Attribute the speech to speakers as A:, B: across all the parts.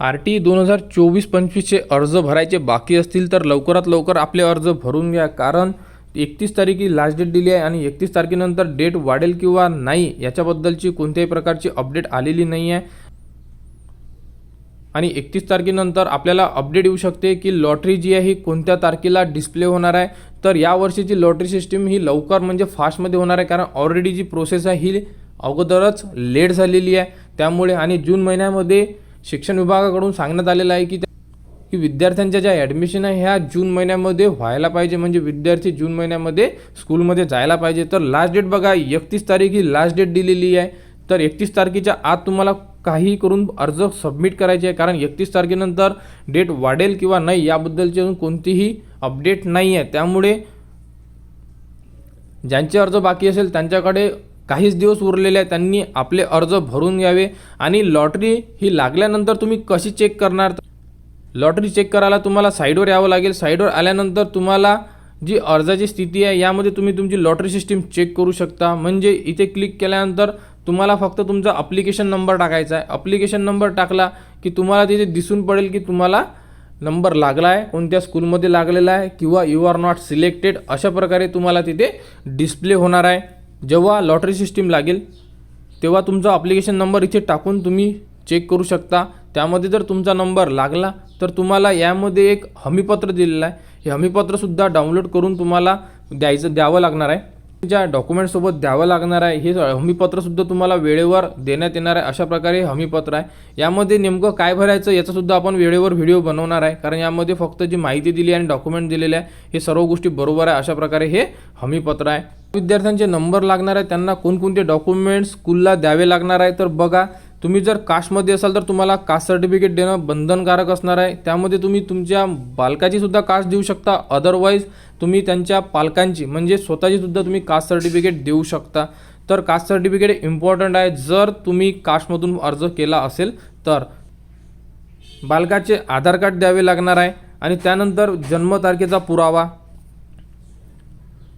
A: R T दोन हजार चोवीस पंचवीसचे अर्ज भरायचे बाकी असतील तर लवकरात लवकर आपले अर्ज भरून घ्या कारण एकतीस तारीखी लास्ट डेट दिली आहे आणि एकतीस तारखेनंतर डेट वाढेल किंवा नाही याच्याबद्दलची कोणत्याही प्रकारची अपडेट आलेली नाही आहे आणि एकतीस तारखेनंतर आपल्याला अपडेट येऊ शकते की लॉटरी जी आहे ही कोणत्या तारखेला डिस्प्ले होणार आहे. तर या वर्षीची लॉटरी सिस्टीम ही लवकर म्हणजे फास्टमध्ये होणार आहे कारण ऑलरेडी जी प्रोसेस आहे ही अगोदरच लेट झालेली आहे. त्यामुळे आणि जून महिन्यामध्ये शिक्षण विभागाकडून सांगण्यात आलेलं आहे की की विद्यार्थ्यांच्या ज्या ॲडमिशन आहे ह्या जून महिन्यामध्ये व्हायला पाहिजे. म्हणजे विद्यार्थी जून महिन्यामध्ये स्कूलमध्ये जायला पाहिजे. तर लास्ट डेट बघा एकतीस तारीख ही लास्ट डेट दिलेली आहे. तर एकतीस तारखेच्या आत तुम्हाला काही करून अर्ज सबमिट करायचे आहे. कारण एकतीस तारखेनंतर डेट वाढेल किंवा नाही याबद्दलची अजून कोणतीही अपडेट नाही आहे त्यामुळे ज्यांचे अर्ज बाकी असेल त्यांच्याकडे काहीच दिवस उरलेले आहेत त्यांनी आपले अर्ज भरून घ्यावे आणि लॉटरी ही लागल्यानंतर तुम्ही कशी चेक करणार? लॉटरी चेक करायला तुम्हाला साईडवर यावं लागेल. साईडवर आल्यानंतर तुम्हाला जी अर्जाची स्थिती आहे यामध्ये तुम्ही तुमची लॉटरी सिस्टीम चेक करू शकता. म्हणजे इथे क्लिक केल्यानंतर तुम्हाला फक्त तुमचा अप्लिकेशन नंबर टाकायचा आहे. अप्लिकेशन नंबर टाकला की तुम्हाला तिथे दिसून पडेल की तुम्हाला नंबर लागला आहे कोणत्या स्कूलमध्ये लागलेला आहे किंवा यू आर नॉट सिलेक्टेड अशा प्रकारे तुम्हाला तिथे डिस्प्ले होणार आहे. जेव्हा लॉटरी सिस्टीम लागेल तेव्हा तुमचा अप्लिकेशन नंबर इथे टाकून तुम्ही चेक करू शकता. त्यामध्ये जर तुमचा नंबर लागला तर तुम्हाला यामध्ये एक हमीपत्र दिलेलं आहे. हे हमीपत्रसुद्धा डाउनलोड करून तुम्हाला द्यायचं द्यावं लागणार आहे. ज्या डॉक्युमेंटसोबत द्यावं लागणार आहे हे हमीपत्रसुद्धा तुम्हाला वेळेवर देण्यात येणार आहे अशा प्रकारे हमीपत्र आहे. यामध्ये नेमकं काय भरायचं याचासुद्धा आपण वेळेवर व्हिडिओ बनवणार आहे कारण यामध्ये फक्त जी माहिती दिली आहे आणि डॉक्युमेंट दिलेले आहे हे सर्व गोष्टी बरोबर आहे अशा प्रकारे हे हमीपत्र आहे. विद्यार्थ्यांचे नंबर लागणार आहे त्यांना कोणकोणते डॉक्युमेंट्स स्कूलला द्यावे लागणार आहे तर बघा तुम्ही जर कास्टमध्ये असाल तर तुम्हाला कास्ट सर्टिफिकेट देणं बंधनकारक असणार आहे. त्यामध्ये तुम्ही तुमच्या बालकाचीसुद्धा कास्ट देऊ शकता. अदरवाईज तुम्ही त्यांच्या पालकांची म्हणजे स्वतःची सुद्धा तुम्ही कास्ट सर्टिफिकेट देऊ शकता. तर कास्ट सर्टिफिकेट इम्पॉर्टंट आहे. जर तुम्ही कास्टमधून अर्ज केला असेल तर बालकाचे आधार कार्ड द्यावे लागणार आहे. आणि त्यानंतर जन्मतारखेचा पुरावा.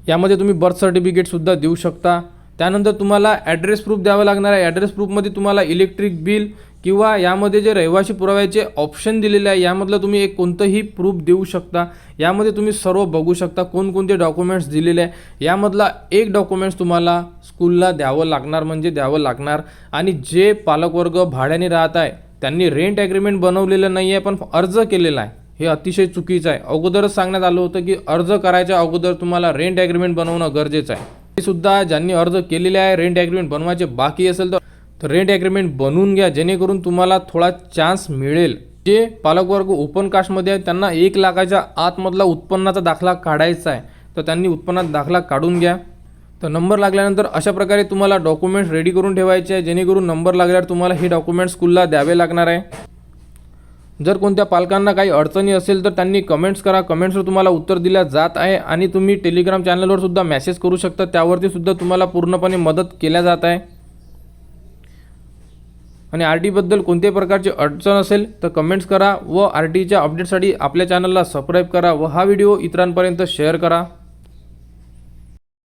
A: यामध्ये तुम्ही बर्थ सर्टिफिकेटसुद्धा देऊ शकता. त्यानंतर तुम्हाला ॲड्रेस प्रूफ द्यावं लागणार आहे. ॲड्रेस प्रूफमध्ये तुम्हाला इलेक्ट्रिक बिल किंवा यामध्ये जे रहिवासी पुराव्याचे ऑप्शन दिलेले आहे यामधलं तुम्ही एक कोणतंही प्रूफ देऊ शकता. यामध्ये तुम्ही सर्व बघू शकता कोणकोणते डॉक्युमेंट्स दिलेले आहे. यामधला एक डॉक्युमेंट्स तुम्हाला स्कूलला द्यावं लागणार म्हणजे द्यावं लागणार. आणि जे पालकवर्ग भाड्याने राहत आहे त्यांनी रेंट ॲग्रीमेंट बनवलेलं नाही आहे पण अर्ज केलेला आहे. हे अतिशय चुकीचं आहे. अगोदरच सांगण्यात आलं होतं की अर्ज करायच्या अगोदर तुम्हाला रेंट ॲग्रीमेंट बनवणं गरजेचं आहे. सुद्धा ज्यांनी अर्ज केलेले आहे रेंट ॲग्रीमेंट बनवायचे बाकी असेल तर तर रेंट ॲग्रीमेंट बनवून घ्या जेणेकरून तुम्हाला थोडा चान्स मिळेल. जे पालकवर्ग ओपन कास्टमध्ये आहेत त्यांना एक लाखाच्या आतमधला उत्पन्नाचा दाखला काढायचा आहे. तर त्यांनी उत्पन्नात दाखला काढून घ्या. तर नंबर लागल्यानंतर अशा प्रकारे तुम्हाला डॉक्युमेंट्स रेडी करून ठेवायचे आहे जेणेकरून नंबर लागल्यावर तुम्हाला हे डॉक्युमेंट्स स्कूलला द्यावे लागणार आहे. जर कोणत्या पालकांना काही अडचणी असेल तर त्यांनी कमेंट्स करा. कमेंट्सवर तुम्हाला उत्तर दिल्या जात आहे आणि तुम्ही टेलिग्राम चॅनलवर सुद्धा मेसेज करू शकता. त्यावरती सुद्धा तुम्हाला पूर्णपणे मदत केल्या जात आहे. आणि आर टीबद्दल कोणत्याही प्रकारची अडचण असेल तर कमेंट्स करा व आर टीच्या अपडेटसाठी आपल्या चॅनलला सबस्क्राईब करा व हा व्हिडिओ इतरांपर्यंत शेअर करा.